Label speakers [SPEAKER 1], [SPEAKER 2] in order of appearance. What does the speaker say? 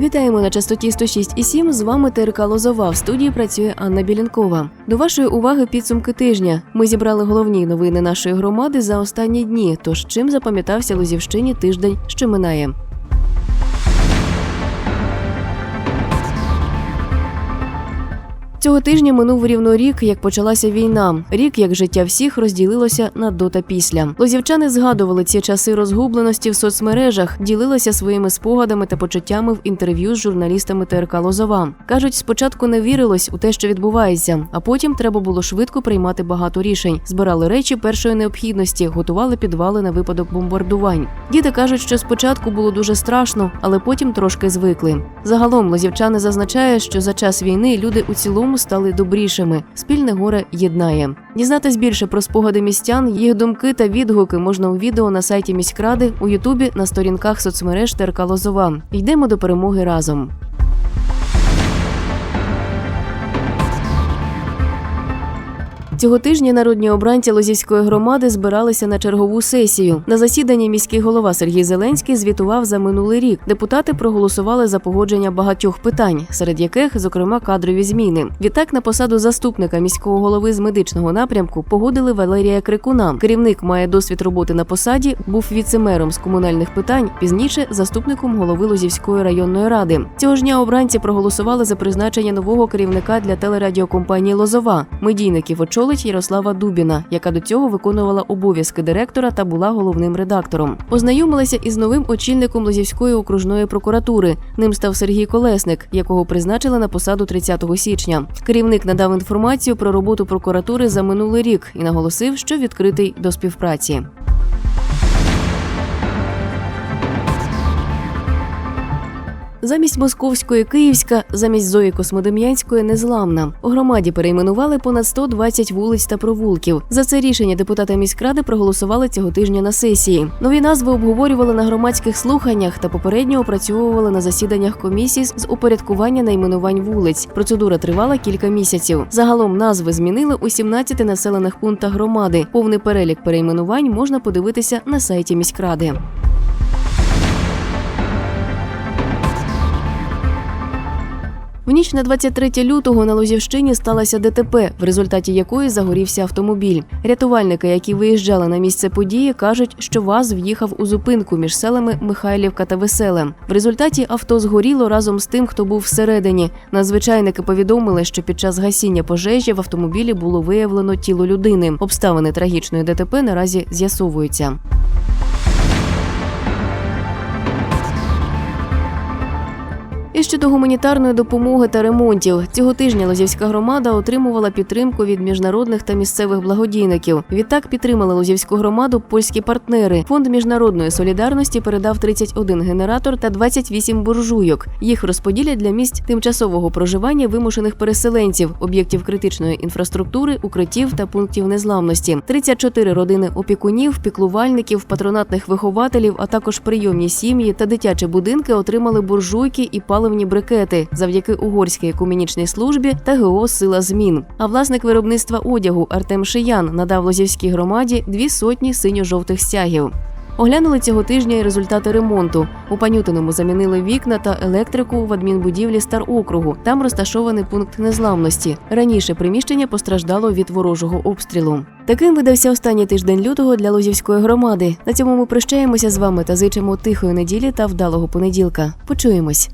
[SPEAKER 1] Вітаємо на частоті 106,7. З вами ТРК Лозова. В студії працює Анна Білінкова. До вашої уваги підсумки тижня. Ми зібрали головні новини нашої громади за останні дні. Тож чим запам'ятався Лозівщині тиждень, що минає. Цього тижня минув рівно рік, як почалася війна. Рік, як життя всіх розділилося на до та після. Лозівчани згадували ці часи розгубленості в соцмережах, ділилися своїми спогадами та почуттями в інтерв'ю з журналістами ТРК Лозова. кажуть, спочатку не вірилось у те, що відбувається, а потім треба було швидко приймати багато рішень. Збирали речі першої необхідності, готували підвали на випадок бомбардувань. Діти кажуть, що спочатку було дуже страшно, але потім трошки звикли. Загалом лозівчани зазначають, що за час війни люди у цілому стали добрішими. Спільне горе єднає. Дізнатись більше про спогади містян, їх думки та відгуки можна у відео на сайті міськради, у Ютубі, на сторінках соцмереж ТРК Лозова. Йдемо до перемоги разом. Цього тижня народні обранці Лозівської громади збиралися на чергову сесію. На засіданні міський голова Сергій Зеленський звітував за минулий рік. Депутати проголосували за погодження багатьох питань, серед яких, зокрема, кадрові зміни. Відтак на посаду заступника міського голови з медичного напрямку погодили Валерія Крикуна. Керівник має досвід роботи на посаді, був віцемером з комунальних питань. Пізніше заступником голови Лозівської районної ради. Цього ж дня обранці проголосували за призначення нового керівника для телерадіокомпанії Лозова. Медійників очолить Ярослава Дубіна, яка до цього виконувала обов'язки директора та була головним редактором. Ознайомилася із новим очільником Лозівської окружної прокуратури. Ним став Сергій Колесник, якого призначили на посаду 30 січня. Керівник надав інформацію про роботу прокуратури за минулий рік і наголосив, що відкритий до співпраці. Замість московської київська, замість Зої Космодем'янської незламна. У громаді перейменували понад 120 вулиць та провулків. За це рішення депутати міськради проголосували цього тижня на сесії. Нові назви обговорювали на громадських слуханнях та попередньо опрацьовували на засіданнях комісій з упорядкування найменувань вулиць. Процедура тривала кілька місяців. Загалом назви змінили у 17 населених пунктах громади. Повний перелік перейменувань можна подивитися на сайті міськради. В ніч на 23 лютого на Лозівщині сталося ДТП, в результаті якої загорівся автомобіль. Рятувальники, які виїжджали на місце події, кажуть, що ВАЗ в'їхав у зупинку між селами Михайлівка та Веселе. В результаті авто згоріло разом з тим, хто був всередині. Надзвичайники повідомили, що під час гасіння пожежі в автомобілі було виявлено тіло людини. Обставини трагічної ДТП наразі з'ясовуються. І щодо гуманітарної допомоги та ремонтів цього тижня Лозівська громада отримувала підтримку від міжнародних та місцевих благодійників. Відтак підтримали Лозівську громаду польські партнери. Фонд міжнародної солідарності передав 31 генератор та 28 буржуйок. Їх розподілять для місць тимчасового проживання вимушених переселенців, об'єктів критичної інфраструктури, укриттів та пунктів незламності. 34 родини опікунів, піклувальників, патронатних вихователів, а також прийомні сім'ї та дитячі будинки отримали буржуйки і паливні брикети завдяки угорській екуменічній службі та ГО Сила змін. А власник виробництва одягу Артем Шиян надав Лозівській громаді дві сотні синьо-жовтих стягів. Оглянули цього тижня і результати ремонту. У Панютиному замінили вікна та електрику в адмінбудівлі Старокругу. Там розташований пункт незламності. Раніше приміщення постраждало від ворожого обстрілу. Таким видався останній тиждень лютого для Лозівської громади. На цьому ми прощаємося з вами та зичимо тихої неділі та вдалого понеділка. Почуємось.